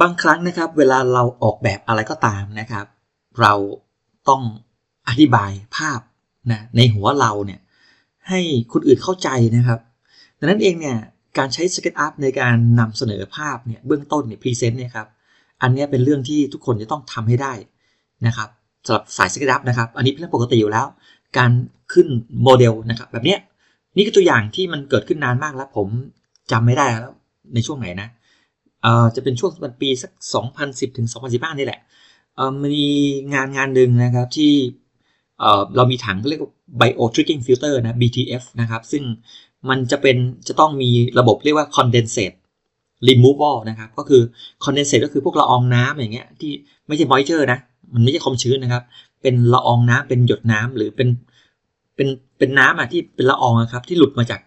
บางครั้งนะครับเวลาเราออกแบบอะไรก็ตามนะครับ เราต้องอธิบายภาพนะในหัวเราเนี่ยให้คนอื่นเข้าใจนะครับดังนั้นเองเนี่ยการใช้ SketchUp ในการนำเสนอภาพเนี่ยเบื้องต้นเนี่ยพรีเซนต์เนี่ยครับอันนี้เป็นเรื่องที่ทุกคนจะต้องทำให้ได้นะครับสำหรับสาย SketchUp นะครับ อันนี้เป็นเรื่องปกติอยู่แล้ว การขึ้นโมเดลนะครับแบบเนี้ยนี่คือตัวอย่างที่มันเกิดขึ้นนานมากแล้วผมจำไม่ได้แล้วในช่วงไหนนะ จะเป็นช่วงปีสัก 2010ถึง2015 นี่แหละมีงานงานหนึ่งนะครับที่เรามีถังเรียกว่า bio tricking filter นะ BTF นะครับ ซึ่งมันจะเป็นจะต้องมีระบบเรียกว่า condensate removal นะครับ ก็คือ condensate ก็คือพวกละอองน้ำอย่างเงี้ยที่ไม่ใช่ moisture นะ มันไม่ใช่ความชื้นนะครับ เป็นละอองน้ำเป็นหยดน้ำหรือเป็นเป็นเป็นน้ำอะที่เป็นละอองนะครับที่หลุดมาจาก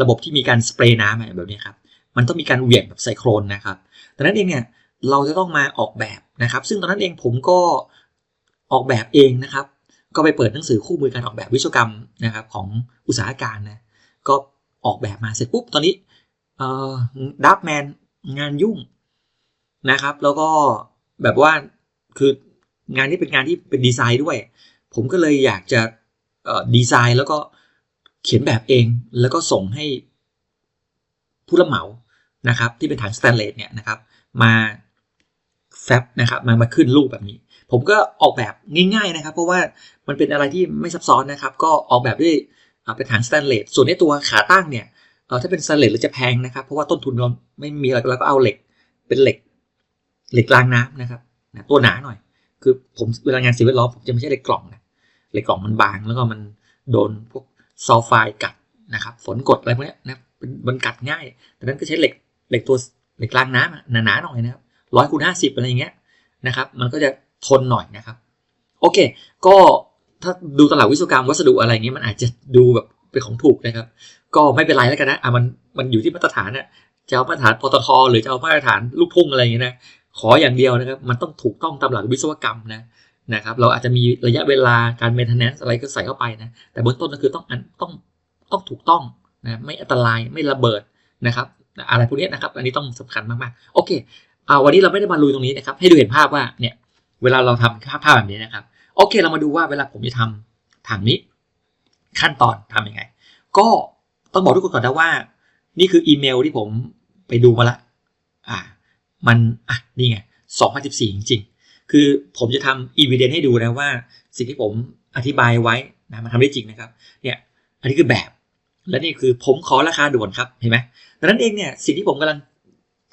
ระบบที่มีการสเปรย์น้ำอะไรแบบนี้ครับ มันต้องมีการเหวี่ยงแบบไซโครนนะครับดังนั้นเองเนี่ยเราจะต้องมาออกแบบนะครับ ซึ่งตอนนั้นเองผมก็ออกแบบเองนะครับ ก็ไปเปิดหนังสือคู่มือการออกแบบวิศวกรรมนะครับของอุตสาหการนะก็ออกแบบมาเสร็จปุ๊บตอนนี้ดับแมนงานยุ่งนะครับ แล้วก็แบบว่าคืองานนี้เป็นงานที่เป็นดีไซน์ด้วย ผมก็เลยอยากจะดีไซน์แล้วก็เขียนแบบเองแล้วก็ส่งให้ผู้รับเหมา นะครับที่เป็นถังสแตนเลสเนี่ยนะครับมาแฟบนะครับมามาขึ้นรูปแบบนี้ ผมก็ออกแบบง่ายๆนะครับ เพราะว่ามันเป็นอะไรที่ไม่ซับซ้อนนะครับ ก็ออกแบบด้วยเป็นถังสแตนเลสส่วนในตัวขาตั้งเนี่ยถ้าเป็นสแตนเลสเราจะแพงนะครับ เพราะว่าต้นทุนเราไม่มีอะไรเราก็เอาเหล็กเป็นเหล็กเหล็กรางน้ำนะครับนะตัวหนาหน่อย คือผมเวลางานสิ่งแวดล้อมผมจะไม่ใช่เหล็กกล่องนะเหล็กกล่องมันบางแล้วก็มันโดนพวกซัลไฟกัดนะครับ ฝนกดอะไรพวกนี้นะมันกัดง่ายดังนั้นก็ใช้เหล็ก เหล็กตัวเหล็กรางน้ำหนาๆหน่อยนะครับร้อยคูณห้าสิบอะไรอย่างเงี้ยนะครับมันก็จะทนหน่อยนะครับโอเค ก็ถ้าดูตลาดวิศวกรรมวัสดุอะไรเงี้ยมันอาจจะดูแบบเป็นของถูกนะครับ ก็ไม่เป็นไรแล้วกันนะอะมันมันอยู่ที่มาตรฐานนะจะเอามาตรฐานปตทหรือจะเอามาตรฐานลูกทุ่งอะไรอย่างเงี้ยนะขออย่างเดียวนะครับ มันต้องถูกต้องตามหลักวิศวกรรมนะนะครับ เราอาจจะมีระยะเวลาการ maintenance อะไรก็ใส่เข้าไปนะแต่เบื้องต้นก็คือต้องอันต้องต้องถูกต้องนะไม่อันตรายไม่ระเบิดนะครับ อะไรพวกนี้นะครับ อันนี้ต้องสำคัญมากๆ โอเคเอาวันนี้เราไม่ได้มาลุยตรงนี้นะครับ ให้ดูเห็นภาพว่าเนี่ย เวลาเราทำภาพภาพแบบนี้นะครับ โอเค เรามาดูว่าเวลาผมจะทำถังนี้ ขั้นตอนทํำยังไง ก็ต้องบอกทุกคนก่อนนะว่า นี่คืออีเมลที่ผมไปดูมาละอ่า มันอะนี่ไง2014 จริงๆ คือผมจะทำอีเวนต์ให้ดูนะว่า สิ่งที่ผมอธิบายไว้นะมันทำได้จริงนะครับ เนี่ย อันนี้คือแบบ และนี่คือผมขอราคาด่วนครับเห็นไหมดังนั้นเองเนี่ยสิ่งที่ผมกำลัง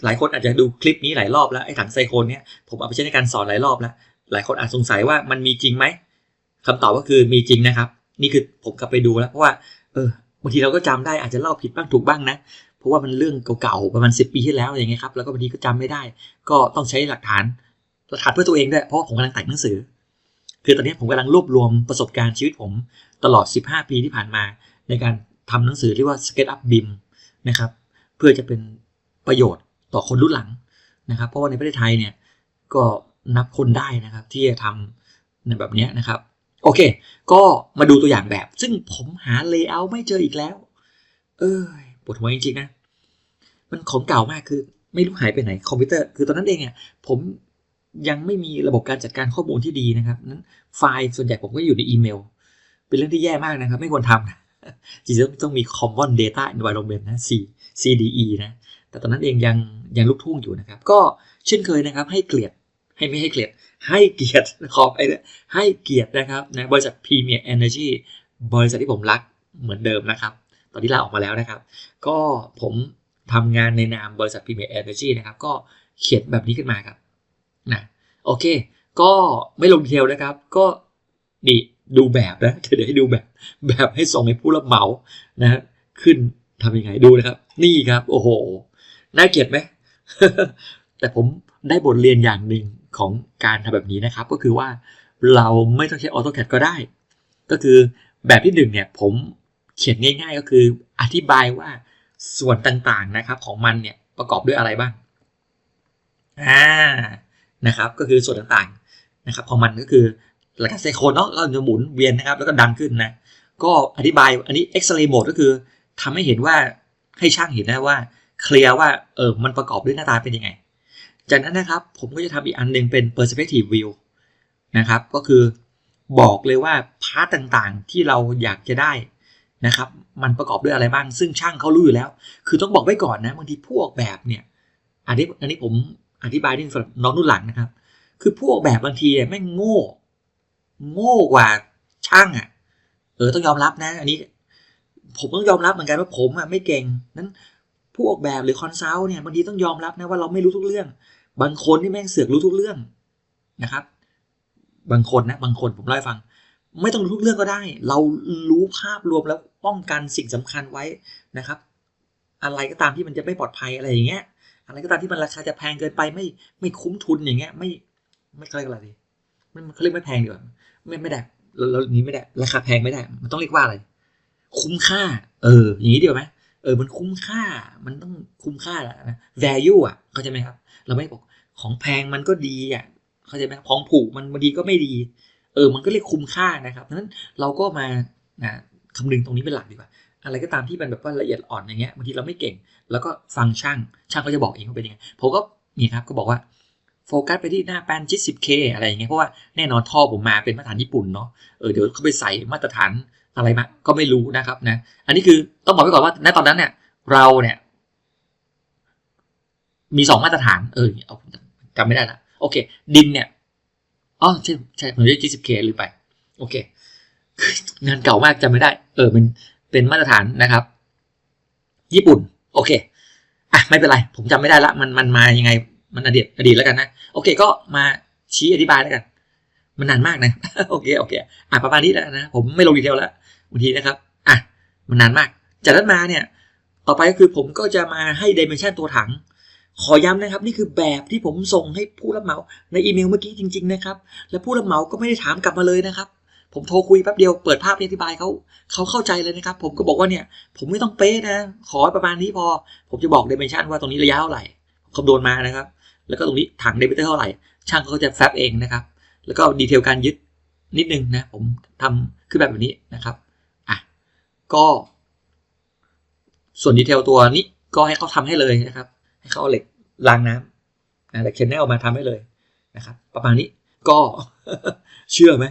หลายคนอาจจะดูคลิปนี้หลายรอบแล้วไอ้ถังไซโคนเนี่ยผมเอาไปใช้ในการสอนหลายรอบแล้วหลายคนอาจสงสัยว่ามันมีจริงไหมคำตอบก็คือมีจริงนะครับ นี่คือผมกลับไปดูแล้วเพราะว่าเออบางทีเราก็จำได้อาจจะเล่าผิดบ้างถูกบ้างนะเพราะว่ามันเรื่องเก่าๆประมาณสิปีที่แล้วอย่างเงี้ยครับแล้วก็บางทีก็จำไม่ได้ ก็ต้องใช้หลักฐานหลักฐานเพื่อตัวเองด้วยเพราะผมกำลังแต่งหนังสือ คือตอนนี้ผมกำลังรวบรวมประสบการณ์ชีวิตผมตลอด 15 ปีที่ผ่านมาในการ ทำหนังสือที่ว่า Sketch Up BIM นะครับเพื่อจะเป็นประโยชน์ต่อคนรุ่นหลังนะครับ เพราะว่าในประเทศไทยเนี่ยก็นับคนได้นะครับที่จะทำในแบบนี้นะครับ โอเค ก็มาดูตัวอย่างแบบ ซึ่งผมหาเลเยอร์ไม่เจออีกแล้ว เออปวดหัวจริงๆนะ มันของเก่ามากคือไม่รู้หายไปไหนคอมพิวเตอร์ คือตอนนั้นเองเนี่ยผมยังไม่มีระบบการจัดการข้อมูลที่ดีนะครับ นั้นไฟล์ส่วนใหญ่ผมก็อยู่ในอีเมล เป็นเรื่องที่แย่มากนะครับ ไม่ควรทำนะ จริงๆต้องมี Common Data Environment นะ C CDE นะ แต่ตอนนั้นเองยังยังลุกทุ่งอยู่นะครับ ก็เช่นเคยนะครับ ให้เกลียรติให้ไม่ให้เกลียรติให้เกียรติขอไปเลยให้เกียรตินะครับนะบริษัท Premier Energy บริษัทที่ผมรักเหมือนเดิมนะครับ ตอนที่ลาออกมาแล้วนะครับ ก็ผมทำงานในนามบริษัท Premier Energy นะครับ ก็เขียนแบบนี้ขึ้นมาครับนะโอเค ก็ไม่ลงดีเทลนะครับ ก็นี่ ดูแบบนะเดี๋ยวให้ดูแบบ แบบให้ส่งให้ผู้รับเหมานะขึ้นทำยังไงดูนะครับ นี่ครับ โอ้โหน่าเกลียดไหมแต่ผมได้บทเรียนอย่างหนึ่งของการทำแบบนี้นะครับ ก็คือว่าเราไม่ต้องใช้ AutoCAD ก็ได้ ก็คือแบบที่หนึ่งเนี่ยผมเขียนง่ายๆก็คืออธิบายว่าส่วนต่างๆนะครับ ของมันเนี่ยประกอบด้วยอะไรบ้างอ่านะครับ ก็คือส่วนต่างๆนะครับ ของมันก็คือ หลักการไซโคนเนาะเราจะหมุนเวียนนะครับ แล้วก็ดันขึ้นนะ ก็อธิบายอันนี้ X-ray mode ก็คือทำให้เห็นว่าให้ช่างเห็นนะว่าเคลียร์ว่าเออมันประกอบด้วยหน้าตาเป็นยังไง จากนั้นนะครับผมก็จะทำอีกอันหนึ่งเป็น perspective view นะครับ ก็คือบอกเลยว่าพาร์ตต่างๆที่เราอยากจะได้นะครับ มันประกอบด้วยอะไรบ้าง ซึ่งช่างเขารู้อยู่แล้ว คือต้องบอกไว้ก่อนนะบางทีพวกแบบเนี่ยอันนี้อันนี้ผมอธิบายที่สำหรับน้องรุ่นหลังนะครับ คือพวกแบบบางทีเนี่ยแม่งโง่ โง่กว่าช่างอะ เออต้องยอมรับนะ อันนี้ ผมต้องยอมรับเหมือนกันว่าผมอะไม่เก่งนั้นผู้ออกแบบหรือคอนซัลท์เนี่ยบางทีต้องยอมรับนะว่าเราไม่รู้ทุกเรื่อง บางคนนี่แม่งเสือกรู้ทุกเรื่องนะครับ บางคนนะบางคนผมเล่าให้ฟัง ไม่ต้องรู้ทุกเรื่องก็ได้ เรารู้ภาพรวมแล้วป้องกันสิ่งสำคัญไว้นะครับ อะไรก็ตามที่มันจะไม่ปลอดภัยอะไรอย่างเงี้ยอะไรก็ตามที่มันราคาจะแพงเกินไปไม่ไม่คุ้มทุนอย่างเงี้ย ไม่ไม่เขาเรียกอะไรดีไม่เขาเรียกไม่แพงดีกว่า ไม่ไม่ได้เราเรานี้ไม่ได้ ราคาแพงไม่ได้ มันต้องเรียกว่าอะไร คุ้มค่า เออ อย่างนี้เดียวไหมเออ มันคุ้มค่า มันต้องคุ้มค่าแหละนะ value อะ เข้าใจไหมครับ เราไม่บอกของแพงมันก็ดีอะ เข้าใจไหมของผูกมันบางทีก็ไม่ดี เออ มันก็เรียกคุ้มค่านะครับเพราะฉะนั้นเราก็มานะคำนึงตรงนี้เป็นหลักดีกว่า อะไรก็ตามที่มันแบบว่าละเอียดอ่อนอย่างเงี้ยบางทีเราไม่เก่ง แล้วก็ฟังช่าง ช่างก็จะบอกเองว่าเป็นยังไง ผมก็นี่ครับ ก็บอกว่า โฟกัสไปที่หน้าแปนชิด 10K อะไรอย่างเงี้ยเพราะว่าแน่นอนท่อผมมาเป็นมาตรฐานญี่ปุ่นเนาะเออเดี๋ยวเขาไปใส่มาตรฐานอะไรมาก็ไม่รู้นะครับนะอันนี้คือต้องบอกไว้ก่อนว่าณตอนนั้นเนี่ยเราเนี่ย มีสองมาตรฐานเออเอาจำไม่ได้ละโอเค ดินเนี่ยอ๋อใช่ใช่ผมได้ 20K หรือไป โอเคงานเก่ามากจำไม่ได้ เออมันเป็นมาตรฐานนะครับ ญี่ปุ่น โอเคอะไม่เป็นไร ผมจำไม่ได้ละมันมันมายังไง มันอดีตอดีตแล้วกันนะ โอเค ก็มาชี้อธิบายแล้วกัน มันนานมากนะ โอเค โอเค อะประมาณนี้แล้วนะ ผมไม่ลงดีเทลแล้วบางทีนะครับ อะ มันนานมาก จากนั้นมาเนี่ย ต่อไปก็คือผมก็จะมาให้ดิเมนชันตัวถัง ขอย้ำนะครับ นี่คือแบบที่ผมส่งให้ผู้รับเหมาในอีเมลเมื่อกี้จริง ๆ นะครับ และผู้รับเหมาก็ไม่ได้ถามกลับมาเลยนะครับผมโทรคุยแป๊บเดียวเปิดภาพอธิบายเขาเขาเข้าใจเลยนะครับ ผมก็บอกว่าเนี่ยผมไม่ต้องเป๊ะนะ ขอประมาณนี้พอ ผมจะบอกดิเมนชันว่าตรงนี้ระยะเท่าไหร่คำนวณมานะครับ แล้วก็ตรงนี้ถังเดบิเตอร์เท่าไหร่ ช่างเขาจะแฟบเองนะครับ แล้วก็ดีเทลการยึดนิดนึงนะ ผมทำขึ้นแบบนี้นะครับอะก็ส่วนดีเทลตัวนี้ก็ให้เขาทำให้เลยนะครับ ให้เขาเอาเหล็กรางน้ำนะเหล็กเชนแนลมาทำให้เลยนะครับ ประมาณนี้ก็เชื่อไหม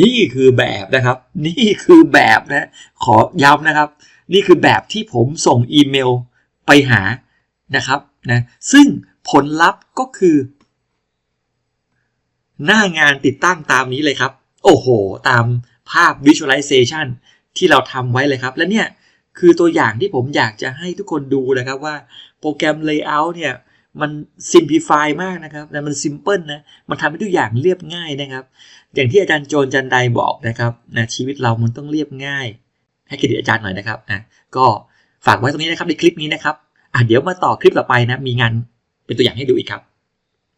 นี่คือแบบนะครับ นี่คือแบบนะ ขอย้ำนะครับ นี่คือแบบที่ผมส่งอีเมลไปหานะครับนะซึ่ง ผลลัพธ์ก็คือ หน้างานติดตั้งตามนี้เลยครับ โอ้โห ตามภาพ visualization ที่เราทำไว้เลยครับ และเนี่ยคือตัวอย่างที่ผมอยากจะให้ทุกคนดูนะครับว่าโปรแกรม Layout เนี่ยมัน simplify มากนะครับและมัน simple นะ มันทำให้ทุกอย่างเรียบง่ายนะครับ อย่างที่อาจารย์โจนจันไดบอกนะครับนะชีวิตเรามันต้องเรียบง่าย ให้เครดิตอาจารย์หน่อยนะครับอะก็ฝากไว้ตรงนี้นะครับในคลิปนี้นะครับอะเดี๋ยวมาต่อคลิปต่อไปนะ มีงาน เป็นตัวอย่างให้ดูอีกครับ